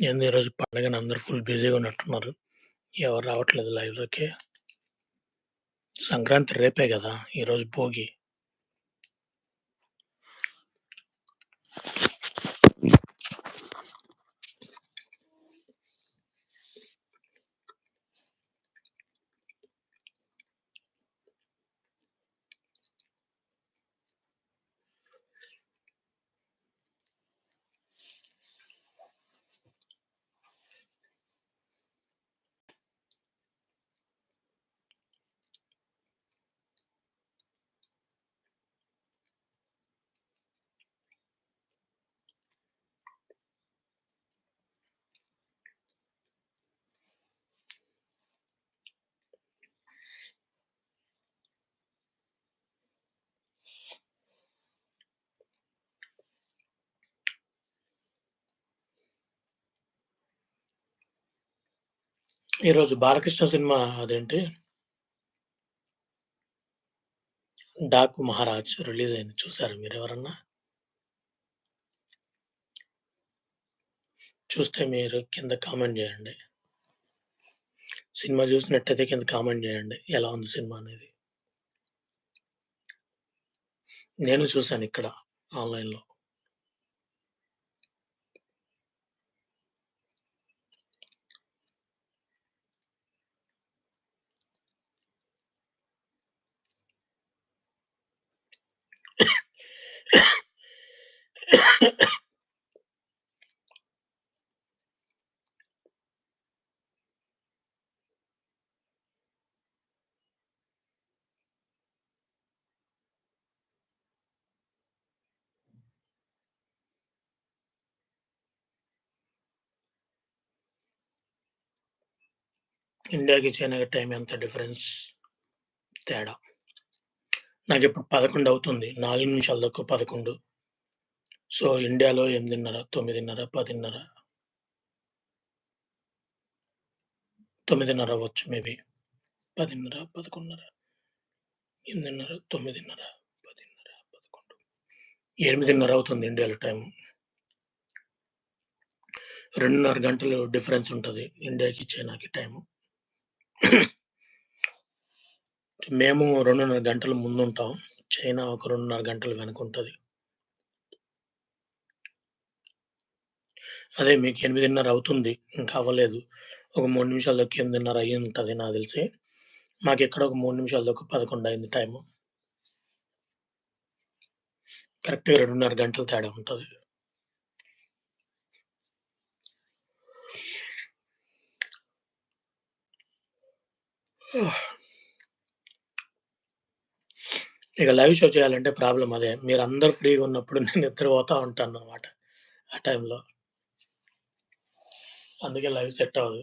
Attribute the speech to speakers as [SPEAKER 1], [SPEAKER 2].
[SPEAKER 1] ఏంది ఈరోజు పండగని అందరూ ఫుల్ బిజీగా ఉన్నట్టున్నారు. ఎవరు రావట్లేదు లైవ్‌లోకి. సంక్రాంతి రేపే గదా! ఈరోజు భోగి. ఈరోజు 'బాలకృష్ణ' సినిమా అదేంటి? 'డాకు మహారాజ్' రిలీజ్ అయింది. చూసారా మీరెవరన్నా? చూస్తే మీరు కింద కామెంట్ చేయండి సినిమా చూసినట్టయితే కింద కామెంట్ చేయండి ఎలా ఉంది సినిమా అనేది? నేను చూశాను ఇక్కడ ఆన్‌లైన్‌లో. ఇండియాకి, చైనాకి టైమ్ ఎంత డిఫరెన్స్? తేడా. నాకు ఇప్పుడు పదకొండు అవుతుంది. నాలుగు నిమిషాలకు పదకొండు. సో ఇండియాలో ఎనిమిదిన్నర తొమ్మిదిన్నర పదిన్నర. తొమ్మిదిన్నర అవ్వచ్చు మేబీ. పదిన్నర పదకొండున్నర. ఎనిమిదిన్నర తొమ్మిదిన్నర పదిన్నర పదకొండు. ఎనిమిదిన్నర అవుతుంది ఇండియాలో టైం రెండున్నర గంటలు డిఫరెన్స్ ఉంటుంది ఇండియాకి చైనాకి టైము. మేము రెండున్నర గంటల ముందుంటాం. చైనా ఒక రెండున్నర గంటలు వెనుకుంటుంది. అదే మీకు ఎనిమిదిన్నర అవుతుంది. ఇంకా అవ్వలేదు. ఒక మూడు నిమిషాల ఎనిమిదిన్నర అయ్యి ఉంటుంది నాకు తెలిసి. మాకు ఇక్కడ ఒక మూడు నిమిషాల పదకొండు అయింది టైము. కరెక్ట్గా రెండున్నర గంటలు తేడా ఉంటుంది. Ugh. ఇక లైవ్ షో చేయాలంటే ప్రాబ్లం అదే. మీరు అందరు ఫ్రీగా ఉన్నప్పుడు నేను నిద్రపోతూ ఉంటాను అనమాట ఆ టైంలో. అందుకే లైవ్ సెట్ అవ్వదు.